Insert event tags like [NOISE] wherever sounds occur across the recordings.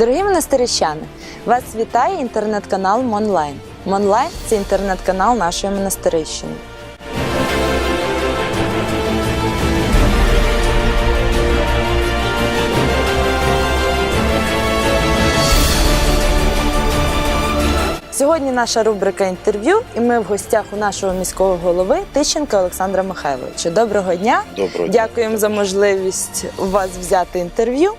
Дорогі монастирищани, вас вітає інтернет-канал Монлайн. Монлайн це інтернет-канал нашої монастирищини. Сьогодні наша рубрика інтерв'ю, і ми в гостях у нашого міського голови Тищенка Олександра Михайловича. Доброго дня! Доброго дня. Дякуємо за можливість у вас взяти інтерв'ю.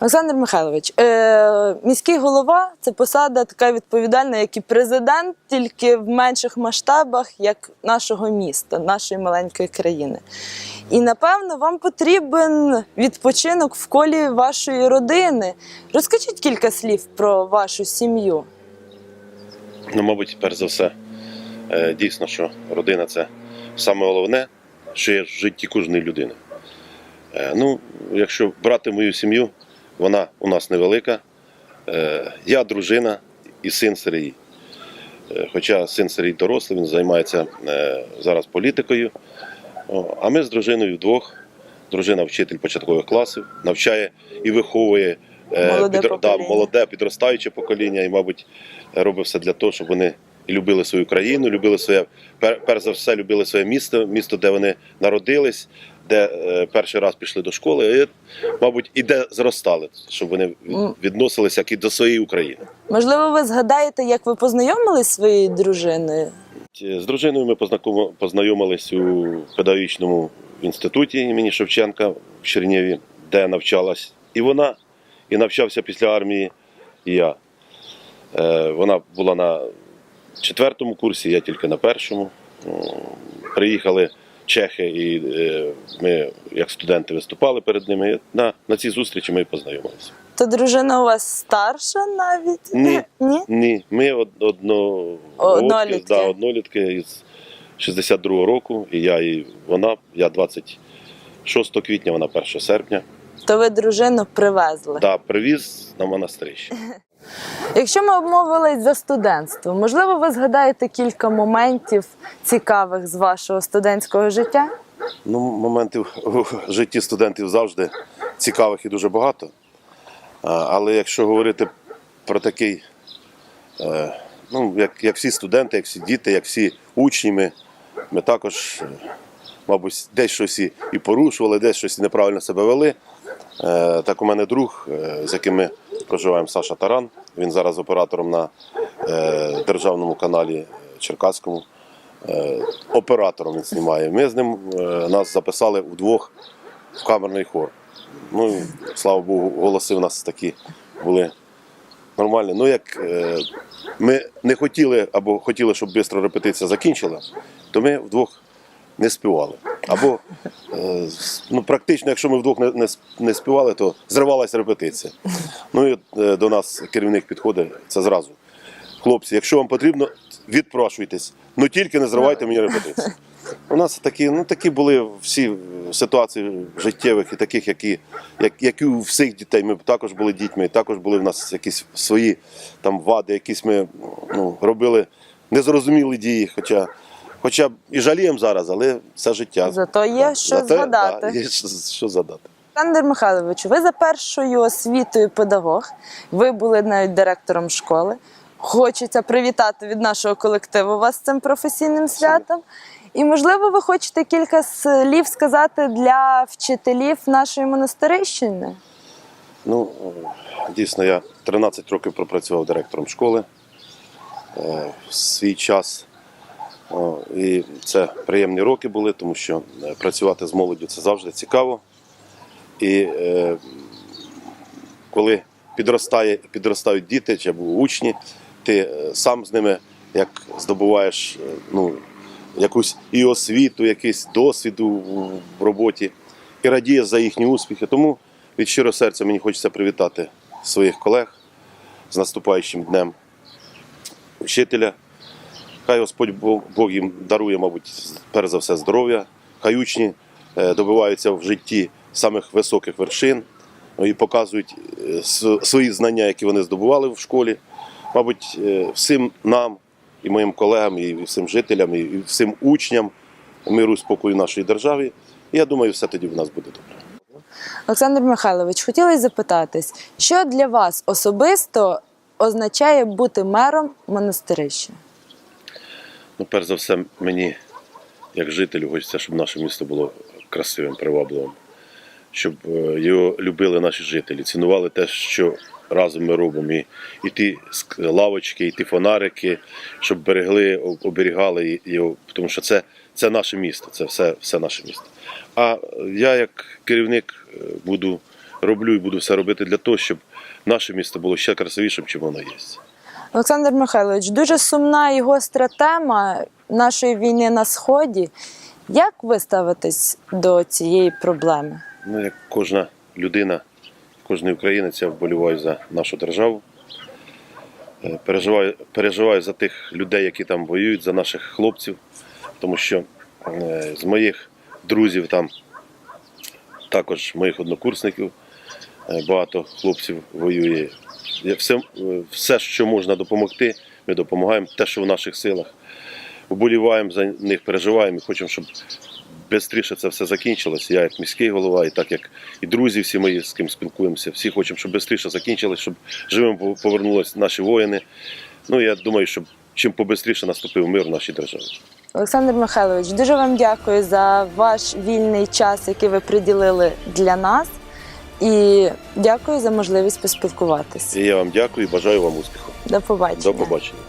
Олександр Михайлович, е, міський голова це посада така відповідальна, як і президент, тільки в менших масштабах, як нашого міста, нашої маленької країни. І напевно вам потрібен відпочинок в колі вашої родини. Розкажіть кілька слів про вашу сім'ю. Ну, мабуть, перш за все, е, дійсно, що родина це саме головне, що є в житті кожної людини. Е, Ну, якщо брати мою сім'ю, вона у нас невелика. Е, Я дружина і син Сергій. Е, Хоча син Сергій дорослий, він займається е, зараз політикою. А ми з дружиною вдвох. Дружина вчитель початкових класів, навчає і виховує Молоде підро- да, молоде підростаюче покоління, і, мабуть, робить все для того, щоб вони любили свою країну, любили своє, перш за все, любили своє місто, місто, де вони народились, де е, перший раз пішли до школи, і, мабуть, і де зростали, щоб вони відносилися як і до своєї України. Можливо, ви згадаєте, як ви познайомились зі своєю дружиною? З дружиною ми познайомились у педагогічному інституті імені Шевченка в Черніві, де навчалась і вона, і навчався після армії і я. Е, Вона була на четвертому курсі, я тільки на першому. Приїхали чехи, і е, ми, як студенти, виступали перед ними. На, на цій зустрічі ми познайомилися. То дружина у вас старша навіть? Ні. Ні? Ні, ми од- одно... Однолітки. Да, однолітки із 62-го року, і я і вона, я 26 квітня, вона 1 серпня. То ви дружину привезли. Да, привіз на монастирище. [LAUGHS] Якщо ми обмовились за студентство, можливо, ви згадаєте кілька моментів цікавих з вашого студентського життя? Ну, моментів в житті студентів завжди цікавих і дуже багато. Але якщо говорити про такий, е, ну, як, як всі студенти, як всі діти, як всі учні, ми, ми також, е, мабуть, десь щось і, порушували, десь щось неправильно себе вели. Е, Так у мене друг, з яким ми проживаємо, Саша Таран. Він зараз оператором на е, державному каналі Черкаському. Е, Оператором він знімає. Ми з ним е, нас записали вдвох в камерний хор. Ну, слава Богу, голоси у нас такі були нормальні. Ну, як е, ми не хотіли або хотіли, щоб швидко репетиція закінчила, то ми вдвох не співали. Або е, ну, практично, якщо ми вдвох не, не, співали, то зривалася репетиція. Ну і е, до нас керівник підходить, це зразу. Хлопці, якщо вам потрібно, відпрошуйтесь, ну тільки не зривайте мені репетицію. У нас такі, ну, такі були всі ситуації життєвих і таких, які, як, як і у всіх дітей. Ми також були дітьми, також були в нас якісь свої там вади, якісь ми ну, робили незрозумілі дії. Хоча, хоча і жаліємо зараз, але це життя. Зато є що Зате, згадати. Да, є що, що згадати. Олександр Михайлович, ви за першою освітою педагог, ви були навіть директором школи. Хочеться привітати від нашого колективу вас з цим професійним святом. І, можливо, ви хочете кілька слів сказати для вчителів нашої монастирищини? Ну, дійсно, я 13 років пропрацював директором школи е, в свій час. І це приємні роки були, тому що е, працювати з молоддю це завжди цікаво. І е, коли підростає, підростають діти чи учні, ти е, сам з ними як здобуваєш ну, якусь і освіту, якийсь досвід у- роботі, і радієш за їхні успіхи. Тому від щирого серця мені хочеться привітати своїх колег з наступаючим днем вчителя. Хай Господь Бог, їм дарує, мабуть, перш за все здоров'я. Хай учні е, добиваються в житті самих високих вершин ну, і показують е, свої знання, які вони здобували в школі. Мабуть, е, всім нам, і моїм колегам, і всім жителям, і всім учням миру і спокою державі. І я думаю, все тоді в нас буде добре. Олександр Михайлович, хотілося запитатись, що для вас особисто означає бути мером монастирища? Ну, перш за все, мені, як жителю, хочеться, щоб наше місто було красивим, привабливим, щоб е, його любили наші жителі, цінували те, що разом ми робимо. І, і ті лавочки, і ті фонарики, щоб берегли, оберігали його, тому що це, це наше місто, це все, все наше місто. А я, як керівник, е, буду роблю і буду все робити для того, щоб наше місто було ще красивішим, чим воно є. Олександр Михайлович, дуже сумна і гостра тема нашої війни на сході. Як ви ставитесь до цієї проблеми? Ну, як кожна людина, кожен українець, я вболіваю за нашу державу. Е, Переживаю, переживаю за тих людей, які там воюють, за наших хлопців, тому що е, з моїх друзів там, також моїх однокурсників, е, багато хлопців воює. Все, все, що можна допомогти, ми допомагаємо, те, що в наших силах. Вболіваємо за них, переживаємо і хочемо, щоб швидше це все закінчилось. Я як міський голова, і так як і друзі, всі мої, з ким спілкуємося, всі хочемо, щоб швидше закінчилось, щоб живим пов- повернулись наші воїни. Ну я думаю, щоб чим побистріше наступив мир в нашій державі. Олександр Михайлович, дуже вам дякую за ваш вільний час, який ви приділили для нас. І дякую за можливість поспілкуватися. І я вам дякую і бажаю вам успіху. До побачення. До побачення.